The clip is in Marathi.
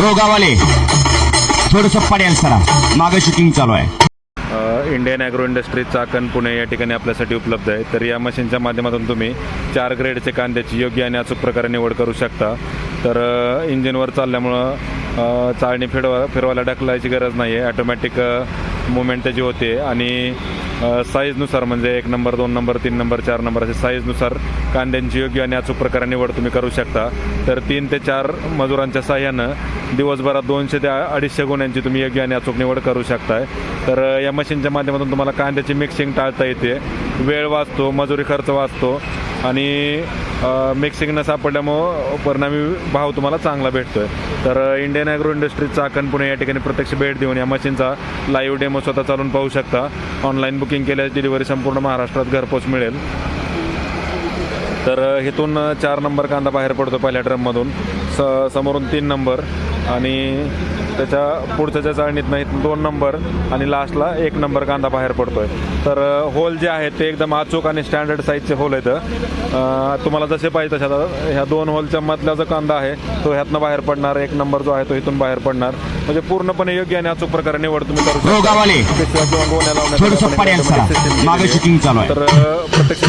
रोगावाले थोडस पडेल सरा. माग शूटिंग चालू आहे. Indian agro industry Chakan Pune या ठिकाणी आपल्यासाठी उपलब्ध आहे. तर या मशीनच्या माध्यमातून तुम्ही चार ग्रेडचे कांद्याची योग्य आणि अचूक प्रकारे निवड करू शकता. तर इंजिनवर चालल्यामुळं चाळणी फिरवा फिरवायला ढकलायची गरज नाही आहे ॲटोमॅटिक मुवमेंट त्याची होते. आणि साईजनुसार म्हणजे एक नंबर दोन नंबर तीन नंबर चार नंबर असे साईजनुसार कांद्यांची योग्य आणि अचूक प्रकारे निवड तुम्ही करू शकता. तर तीन ते चार मजुरांच्या साह्यानं दिवसभरात दोनशे ते अडीचशे गुण्यांची तुम्ही योग्य आणि अचूक निवड करू शकताय. तर या मशीनच्या माध्यमातून तुम्हाला कांद्याची मिक्सिंग टाळता येते. वेळ वाचतो मजुरी खर्च वाचतो आणि मिक्सिंग न सापडल्यामुळं परिणामी भाव तुम्हाला चांगला भेटतोय. तर Indian agro industries Chakan Pune या ठिकाणी प्रत्यक्ष भेट देऊन या मशीनचा लाईव्ह डेमो स्वतः चालून पाहू शकता. ऑनलाईन बुकिंग केल्यास डिलिव्हरी संपूर्ण महाराष्ट्रात घरपोच मिळेल. तर हेतून इथून चार नंबर कांदा बाहेर पडतो पहिल्या ड्रममधून स समोरून तीन नंबर आणि त्याच्या पुढच्या चाळणीतनं इथून दोन नंबर आणि लास्टला एक नंबर कांदा बाहेर पडतोय. तर होल जे आहेत ते एकदम अचूक आणि स्टँडर्ड साईजचे होल आहेत. तुम्हाला जसे पाहिजे आता ह्या दोन होलच्या मधला जो कांदा आहे तो ह्यातनं बाहेर पडणार एक नंबर जो आहे तो इथून बाहेर पडणार. म्हणजे पूर्णपणे योग्य आणि अचूक प्रकारे निवड तुम्ही करू शकता. तर प्रत्यक्ष